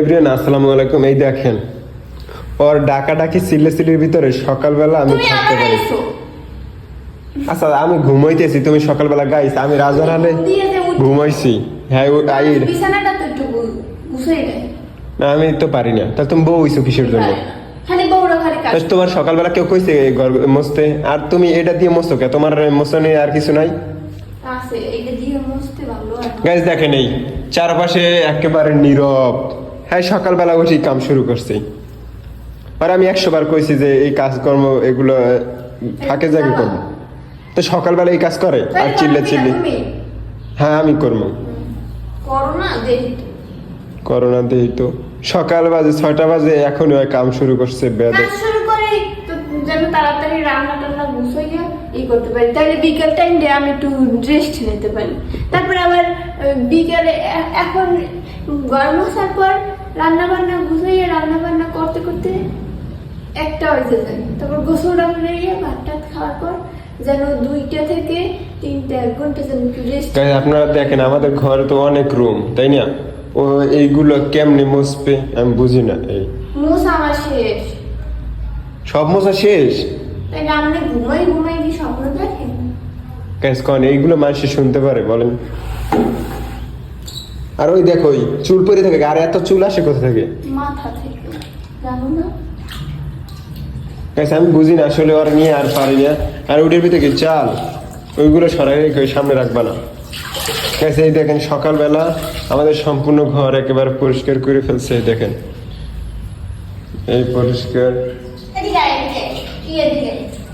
Everyone আসসালামু আলাইকুম। এই দেখেন ওর ভিতরে সকালবেলা আমি থাকতে পারি। আচ্ছা আমি ঘুমাইতেছি তুমি সকালবেলা গাইছ আমি রাজার হালে ঘুমাইছি। হ্যাঁ না, আমি তো পারি না। তাহলে তুমি বউ হইছো কিসের জন্য? তোমার সকালবেলা কেউ কইছে মুছতে? আর তুমি এটা দিয়ে মুছো কে তোমার মোছনে আর কিছু নাই? গাইজ দেখেন এই চারপাশে একেবারে নীরব। হ্যাঁ সকালবেলা বসেই কাম শুরু করছি। আর আমি একশো বার কইছি যে এই কাজকর্ম এগুলো ফাঁকে জাগে করব। তো সকালবেলা এই কাজ করে আর চিল্লে চিল্লি হ্যাঁ আমি করব। করোনা দিই তো। সকাল বাজে ছয়টা বাজে এখন ওই কাম শুরু করছে বেদ। শুরু করে তো যেন তাড়াতাড়ি রান্না টান্না গুছাইয়া ই করতে পারি। তাহলে বিকেল টাইম আমি একটু রেস্ট নিতে পারি। তারপরে আবার বিকেলে এখন গরম আসার পর রান্না বান্না গুছাইয়া রান্না বান্না করতে করতে একটা হয়েছে যায়। তারপর গোসল রান্না ভাত টাত খাওয়ার পর যেন দুইটা থেকে তিনটা এক ঘণ্টা যেন একটু রেস্ট আপনারা দেখেন আমাদের ঘরে তো অনেক রুম তাই না? ও এইগুলো কেমনে মুছবে আমি বুঝি না এই। মোস আমার শেষ। সব মোছা শেষ? তাই না আপনি ঘুমাই ঘুমাই কি স্বপ্ন দেখেন? কন এইগুলো মানুষে শুনতে পারে বলেন। আর ওই দেখো ওই চুল পরে থাকে আর এত চুল আসে কোথা থেকে? মাথা থেকে জানো না? আমি বুঝি না আসলে ওর নিয়ে আর পারি না। আর ওটার ভিতরে কি চাল? ওইগুলো সরাই রেখে ওই সামনে রাখবা না। গ্যাস এই দেখেন সকালবেলা আমাদের সম্পূর্ণ ঘর একেবারে পরিষ্কার করে ফেলছে এই দেখেন। এই পরিষ্কার।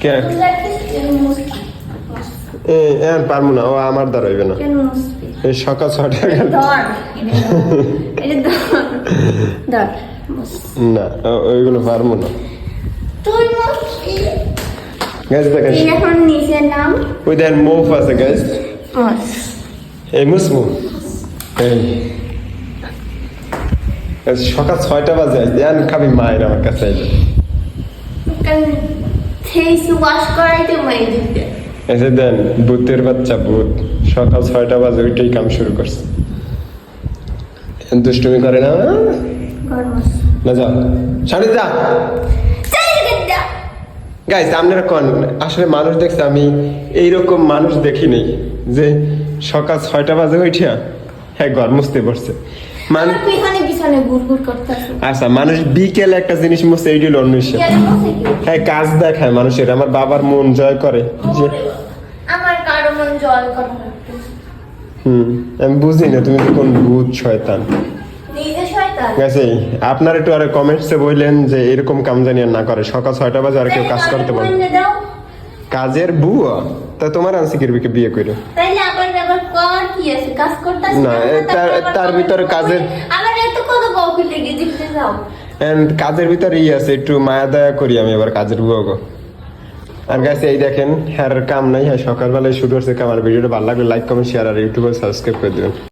কি? এ পারব না ও আমার দ্বারা হইবে না। এই সকাল ছটা। না ওইগুলো পারব না। দেখেন। এখন নিচে নাম? ওই মৌফ আছে গ্যাস মুছ। এই মুসমু এই এই সকাল ছয়টা বাজে দেন খাবি মায়ের আমার কাছে। আইলে কারণ করাইতে মাই দিতে। এসে দেন, ভূতের বাচ্চা, ভূত। সকাল ছয়টা বাজে, ওইটাই কাম শুরু করছে। দুষ্টুমি করে না? না যাও শাড়ি যা। গাইস আপনারা কোন? আসলে মানুষ দেখছে, আমি এইরকম মানুষ দেখি নাই যে সকাল ছয়টা বাজে উঠিয়া হ্যাঁ ঘর মুছতে পড়ছে করতেছে। আচ্ছা মানুষ বিকেলে একটা জিনিস অন্য হ্যাঁ কাজ দেখায় মানুষের আমার বাবার মন জয় করে। যে আমার কারও মন জল করা হুম আমি বুঝি না তুমি কোন ভূত শয়তান। গেছে আপনার একটু আরে কমেন্টসে বললেন যে এরকম কাম জানি আর না করে। সকাল ছয়টা বাজে আর কেউ কাজ করতে পারে কাজের বুয়া? তা তোমার আনছি কিরবিকে বিয়ে করে তাইলে আবার আবার কর কি আছে? কাজ করতে না, তার- তার ভিতরে কাজের- আমার এত কত বউকে লেগে জিততে যাও এন্ড কাজের ভিতরে ই আছে একটু মায়া দয়া করি আমি এবার কাজের বুয়া আর গাইস এই দেখেন হ্যার কাম নাই হ্যাঁ সকালবেলায় শুরু হচ্ছে কাম। আর ভিডিওটা ভালো লাগবে লাইক কমেন্ট শেয়ার আর ইউটিউবে সাবস্ক্রাইব করে দেবেন।